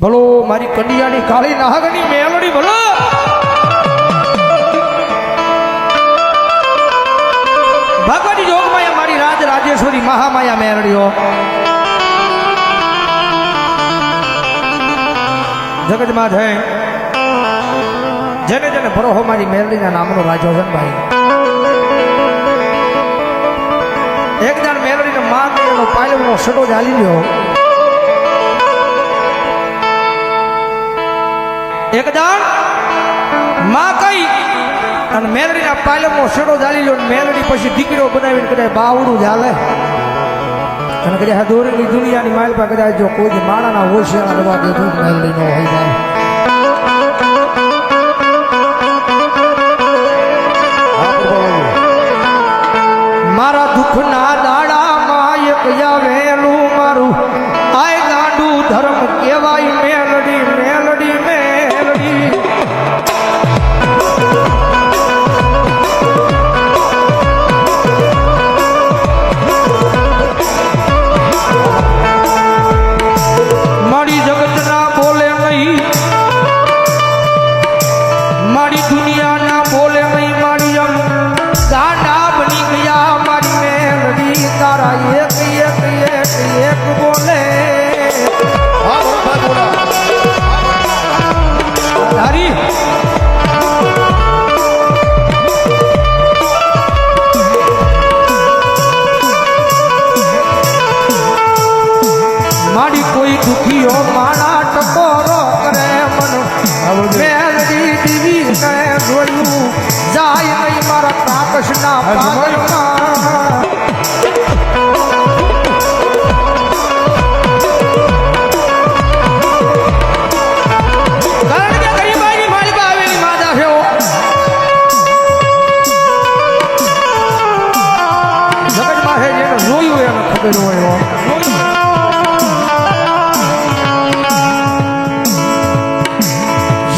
ભલો, મારી કન્યાની કાળી નાહગની મેલડી ભલો. ભગવતી જોગમાયા મારી રાજ રાજેશ્વરી મહામાયા મેલડીઓ. જગતમાં છે જેને જેને ભરોહો મારી મેલડીના નામનો રાજો છે ભાઈ. એક દાણ મેલડીને માં પાયલો પાયલનો સડો ચાલી લ્યો. એક દાણમાં કઈ? અને મેલડીના પાયલમનો સેડો ચાલી લો મેલડી પછી દીકરીઓ બનાવીને કદાચ બાવડું ચાલે અને કદાચ દોરેલી દુનિયાની માઇલ પર કદાચ જો કોઈ માણાના હોશિયાર રવા દીધું મેલડીનો હોય જાય. મારા દુઃખના દાડામાં એક આવેલું મારું. આય દાંડું ધર્મ કહેવાય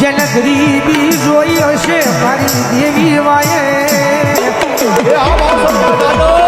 જેને ગરીબી જોઈ હશે મારી દેવી વાયે જેને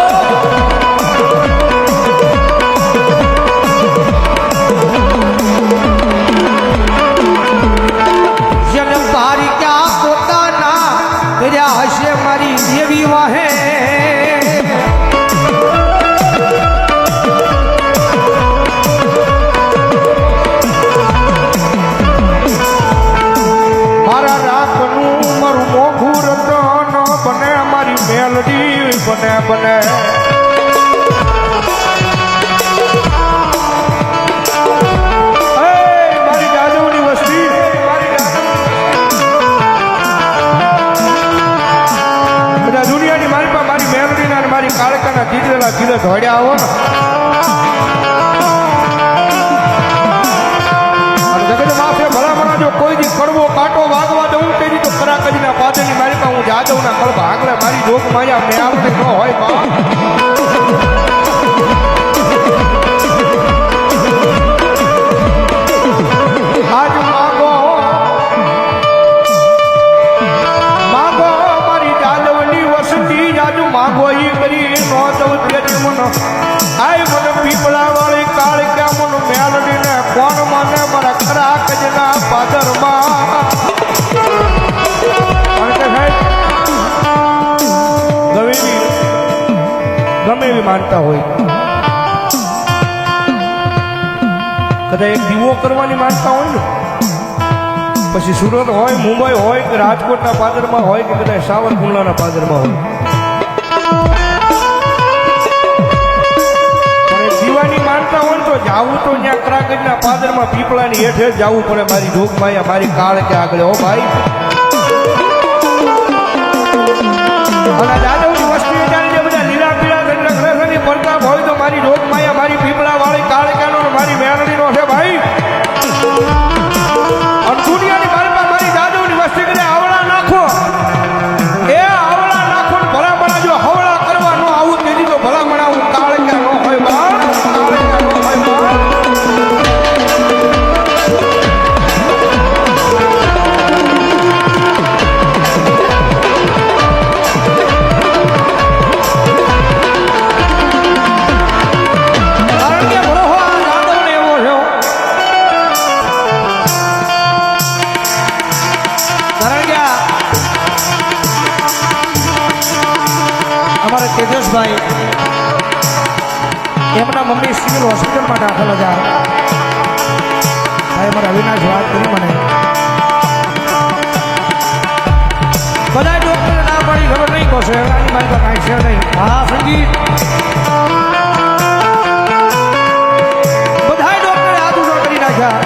મેલડીના અને મારી કાળકાના દીકરેલા કીધે ધોડ્યા આવો જગત માથે ભલામણા જો કોઈ દી કડવો, કાંટો વાગવા ખરા કજીના પાદરની મારી હું જાદવના કળબ આંગળે મારી જોગ માયા મેં આવતી ન હોય બા એવી માનતા હોય. કદાચ એક દીવો કરવાની માનતા હોય ને? પછી સુરત હોય, મુંબઈ હોય કે રાજકોટના પાદરમાં હોય કે કદાચ સાવરકુંડલાના પાદરમાં હોય. દીવાની માનતા હોય તો જાવું તો ત્યાં કરાગજના પાદરમાં પીપળાની હેઠે જવું પડે. મારી જોગમાયા મારી કાળ કે આગળ. હો ભાઈ યોગેશભાઈ એમના મમ્મી સિવિલ હોસ્પિટલમાં દાખલ હતા. ભાઈ મારા અવિનાશ વાત કરી મને. બધા ડોક્ટર ના પડી, ખબર નહીં કહો એની મારી પાસે કાંઈ છે નહીં. હા, સંગીત. બધા ડોક્ટરે હાથ ઊભા કરી નાખ્યા.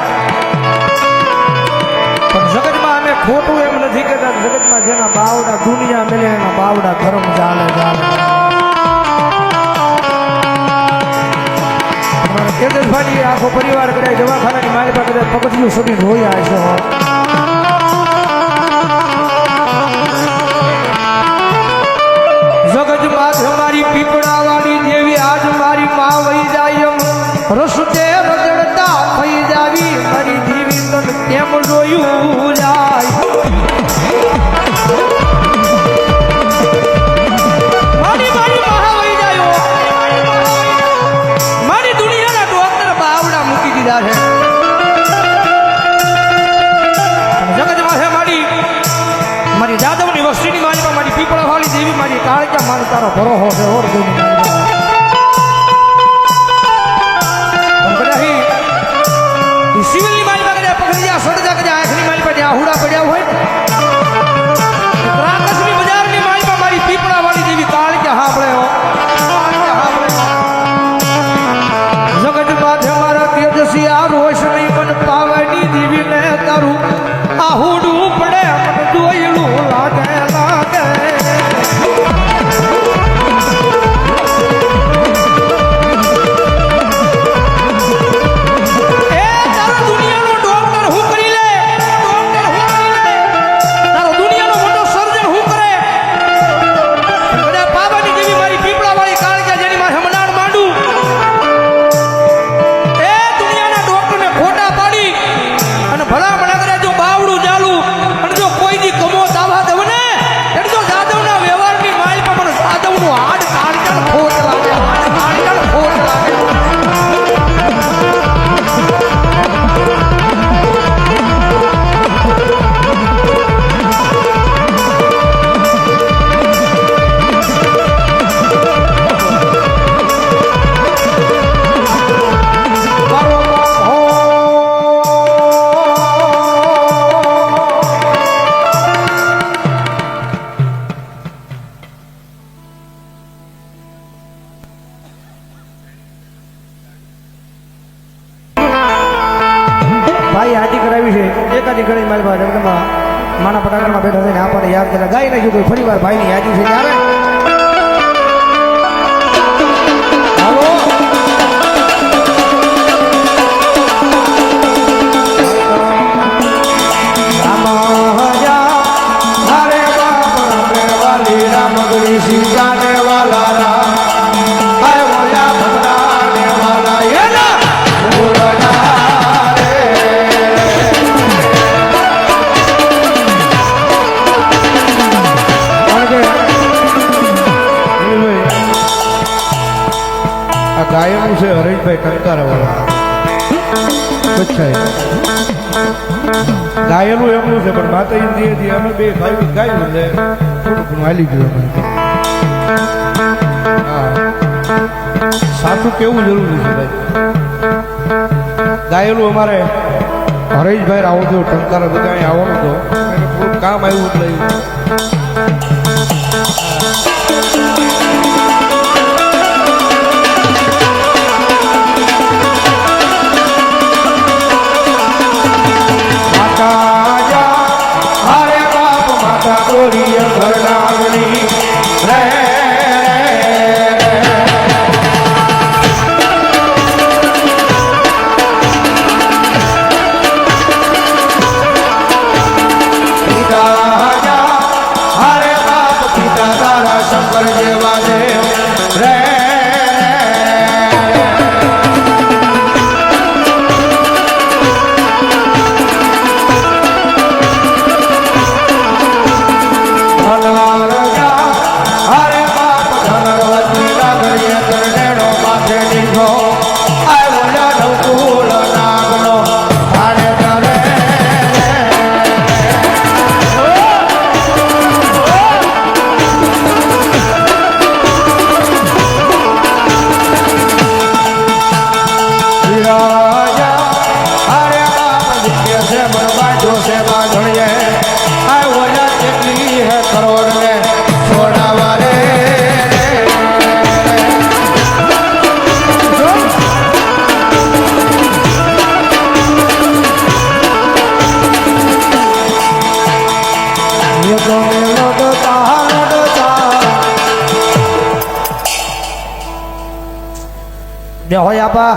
પણ જગતમાં અમે ખોટું એમ નથી કહેતા. જગતમાં જેના બાવડા દુનિયા મેલે, એના બાવડા ધર્મ ચાલે ચાલે અમારા તેજસભાઈ આખો પરિવાર કદાચ દવાખાનાની પાસે કદાચ પગથિયું સુધી રોયા છે. તારો ભરોહો છે ઓર દેવી મારી પાસે. પણ કદાહી ઈ સિવિલની મારી પાસે કદાચ પકડી ગયા સડજા કદાચ આંખની મારી પાસે આહુડા પડ્યા હોય એકાદી કરાવી મારી પાસે જગદંબા માના પટાકામાં બેઠા થઈને આપણને યાદ કર્યા ગાઈ નાખ્યું ફરી વાર ભાઈની યાદી છે ત્યારે આ ગાયનું છે હરેશભાઈ કંકારાવાળા. અચ્છા ગાયેલું એમનું છે, પણ માતાજી ધીરે ધીરે અમે બે ભાઈ ગાયું એટલે થોડું ઘણું ગયું અમે સાચું કેવું જરૂરી છે ભાઈ? ગાયેલું અમારે હરેશભાઈ આવો છો ટંકારા બધા આવવાનું હતો થોડું કામ આવ્યું એટલે બે હોય આપા.